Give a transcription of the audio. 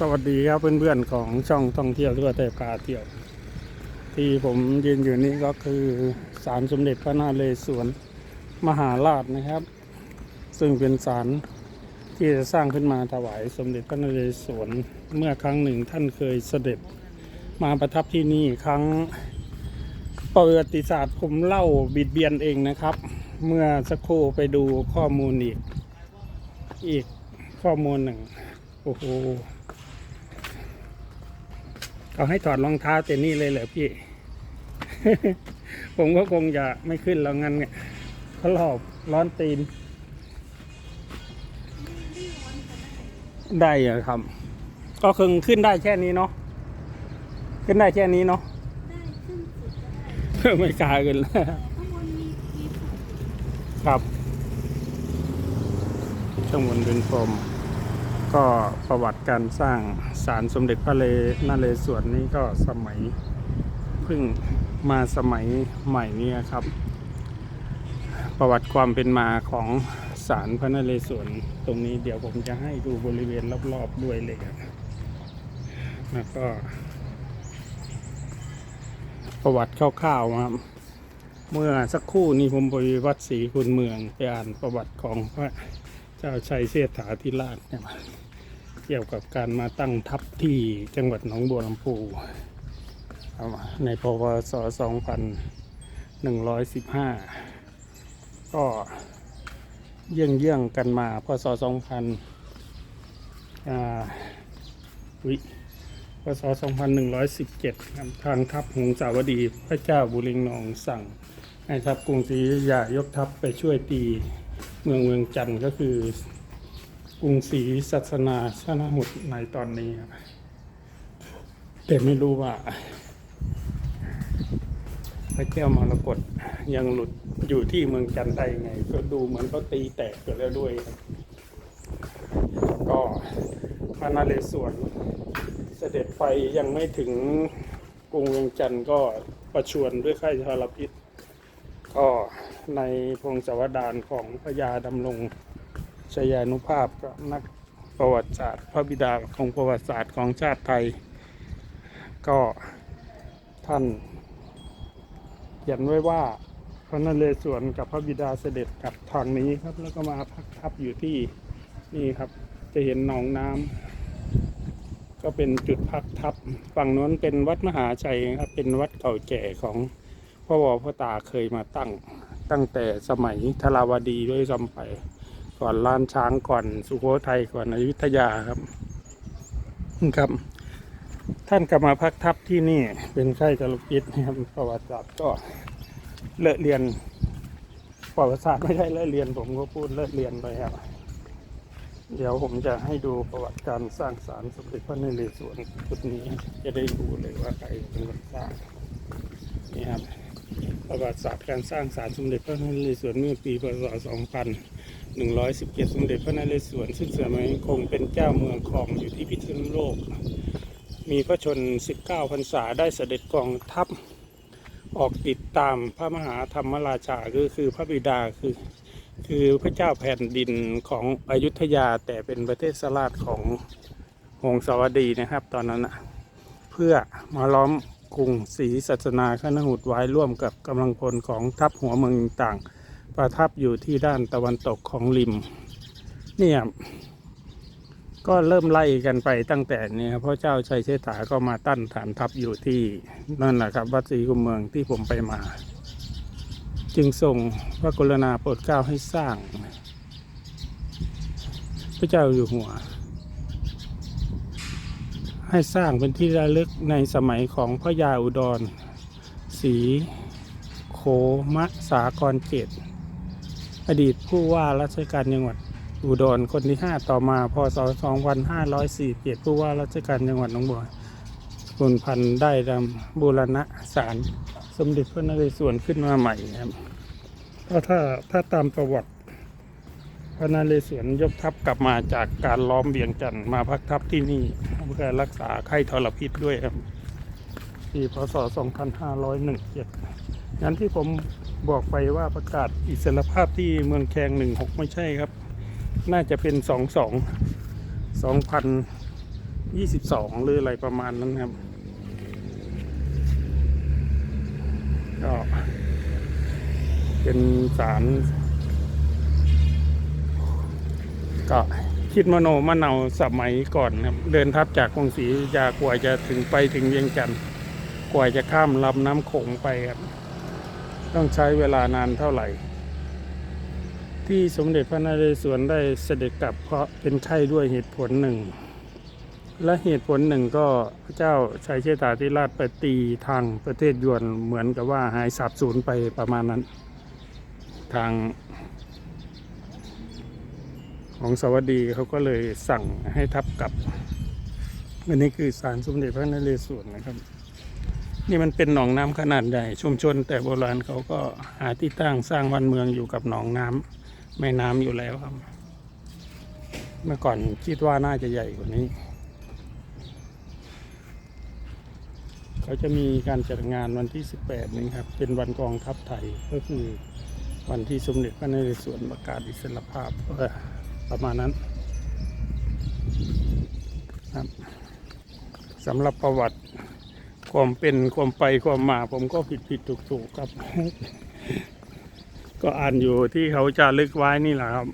สวัสดีครับเพื่อนๆของช่องท่องเที่ยวทั่วไทยพาเที่ยว ที่ผมยืนอยู่นี้ก็คือศาลสมเด็จพระนเรศวรมหาราชนะครับ ซึ่งเป็นศาลที่จะสร้างขึ้นมาถวายสมเด็จพระนเรศวรเมื่อครั้งหนึ่งท่านเคยเสด็จมาประทับที่นี่ครั้งประวัติศาสตร์ผมเล่าบิดเบียนเองนะครับ เมื่อสักครู่ไปดูข้อมูลอีก อีกข้อมูลหนึ่งโอ้โห เขาให้ถอดรองเท้าแต่นี่เลยเหรอพี่ ผมก็คงจะไม่ขึ้นแล้วงั้นเนี่ยเขาหลอบร้อนตีน ได้เหรอครับ ก็คงขึ้นได้แค่นี้เนาะขึ้นได้แค่นี้เนาะได้ขึ้นสุดก็ได้ไม่กล้าขึ้นแล้วแต่ข้างบนมีมีผักครับช่างบนเป็นพรม ก็ประวัติการสร้างศาลสมเด็จพระเลนเรศวรนี้ก็สมัยเพิ่งมาสมัยใหม่นี้ครับ ประวัติความเป็นมาของศาลพระนเรศวรตรงนี้เดี๋ยวผมจะให้ดูบริเวณรอบๆด้วยเลยครับแล้วก็ ประวัติคร่าวๆครับ เมื่อสักครู่นี้ผมไปวัดศรีคุณเมืองไปอ่านประวัติของพระ เจ้าชัยเสษฐาธิราชเนี่ยเกี่ยวกับการมาตั้งทัพที่จังหวัดหนองบัวลำพูเอามาในพวศ2115 ก็เยี่ยงเยี่ยงกันมาพศ2000อ่าวิพศ2117ครับทางทัพหงสาวดีพระเจ้าบุเรงนองสั่งให้ทัพกรุงศรีอยุธยายกทัพไปช่วยตี เมืองเมืองจันทร์ก็คือกรุงศรีศาสนาชนะหุดในตอนนี้ครับแต่ไม่รู้ว่าพระแก้วมรกตยังหลุดอยู่ที่เมืองจันทร์ได้ยังไง ก็ดูเหมือนเขาตีแตกไปแล้วด้วยครับก็พระนเรศวรเสด็จไปยังไม่ถึงกรุงเวียงจันทร์ก็ประชวรด้วยไข้ทรพิษ ในพงศาวดารของพระยาดำรงชยานุภาพก็นักประวัติศาสตร์ พระบิดาของประวัติศาสตร์ของชาติไทย ก็ท่านเขียนไว้ว่าพระนเรศวรกับพระบิดาเสด็จกลับทางนี้ครับ แล้วก็มาพักทับอยู่ที่นี่ครับ จะเห็นหนองน้ำก็เป็นจุดพักทับฝั่งนู้นเป็นวัดมหาชัยครับเป็นวัดเก่าแก่ของพ่อวอพ่อตาเคยมาตั้ง ตั้งแต่สมัยธราวดีด้วยซ้ำไป ก่อนล้านช้างก่อนสุโขทัยก่อนอยุธยาครับครับ ท่านกลับมาพักทับที่นี่เป็นไข้กระลุกอิดนะครับประวัติศาสตร์ก็เลอะเรียนประวัติศาสตร์ไม่ใช่เลอะเรียน ผมก็พูดเลอะเรียนไปครับเดี๋ยวผมจะให้ดูประวัติการสร้างศาลสมเด็จพระนเรศวรจุดนี้จะได้รู้เลยว่าใครเป็นคนสร้างนี่ครับ ประวัติศาสตร์การสร้างศาลสมเด็จพระนเรศวรเมื่อปีพศ 2117 สมเด็จพระนเรศวรซึ่งสมัยคงเป็นเจ้าเมืองครองอยู่ที่พิษณุโลก มีพระชน 19 พรรษาได้เสด็จกองทัพออกติดตามพระมหาธรรมราชาคือคือพระบิดาคือคือพระเจ้าแผ่นดินของอยุธยาแต่เป็นประเทศสลาดของหงสาวดีนะครับ ตอนนั้นนะเพื่อมาล้อม กรุงศรีศาสนาขนหุดไว้ร่วมกับกำลังพลของทัพหัวเมืองต่างประทับอยู่ที่ด้านตะวันตกของริม เนี่ยก็เริ่มไล่กันไปตั้งแต่เนี่ยพระเจ้าชัยเชษฐาก็มาตั้นฐานทัพอยู่ที่นั่นแหละครับ วัดศรีกุมเมืองที่ผมไปมา จึงส่งพระกรุณาโปรดเกล้าให้สร้าง พระเจ้าอยู่หัว ให้สร้างเป็นที่ระลึกในสมัยของพระยาอุดรศรีโคมะสากรเจตอดีตผู้ว่าราชการจังหวัดอุดรคนที่ 5 ต่อมาพศ2547ผู้ว่าราชการจังหวัดหนองบัวคุณพันธ์ได้ดำบูรณะศาลสมเด็จพระนเรศวรขึ้นมาใหม่ครับเพราะถ้าถ้าตามประวัติ พระนเรศวรยกทัพกลับมาจากการล้อมเวียงจันทร์มาพักทัพที่นี่เพื่อรักษาไข้ทรพิษด้วยครับปีพศ 2517งั้นที่ผมบอกไปว่าประกาศอิสรภาพที่เมืองแคง 16 ไม่ใช่ครับ น่าจะเป็น 22 2000ยี่สิบสองหรืออะไรประมาณนั้นครับ ก็เป็นสาร ก็คิดมโนมะเนาสมัยก่อนครับ เดินทับจากกรุงศรีอยุธยากว่าจะถึงไปถึงเวียงจันทร์กว่าจะข้ามลำน้ำโขงไปครับ ต้องใช้เวลานานเท่าไหร่ ที่สมเด็จพระนเรศวรได้เสด็จกลับเพราะเป็นไข้ด้วยเหตุผลหนึ่ง และเหตุผลหนึ่งก็พระเจ้าชัยเชษฐาธิราชไปตีทางประเทศยวนเหมือนกับว่าหายสาบสูญไปประมาณนั้น ทาง ของสวัสดีเขาก็เลยสั่งให้ทับกลับอันนี้คือสารสมเด็จพระนเรศวรนะครับ นี่มันเป็นหนองน้ำขนาดใหญ่ชุมชน แต่โบราณเขาก็หาที่ตั้งสร้างวันเมืองอยู่กับหนองน้ำแม่น้ำอยู่แล้วครับ เมื่อก่อนคิดว่าน่าจะใหญ่กว่านี้ เขาจะมีการจัดงานวันที่ 18นี้ครับ เป็นวันกองทัพไทยก็คือวันที่สมเด็จพระนเรศวรประกาศอิสรภาพ ประมาณนั้นครับสำหรับประวัติความเป็นความไปความมา ผมก็ผิดผิดถูกถูกครับ ก็อ่านอยู่ที่เขาจะลึกไว้นี่แหละครับ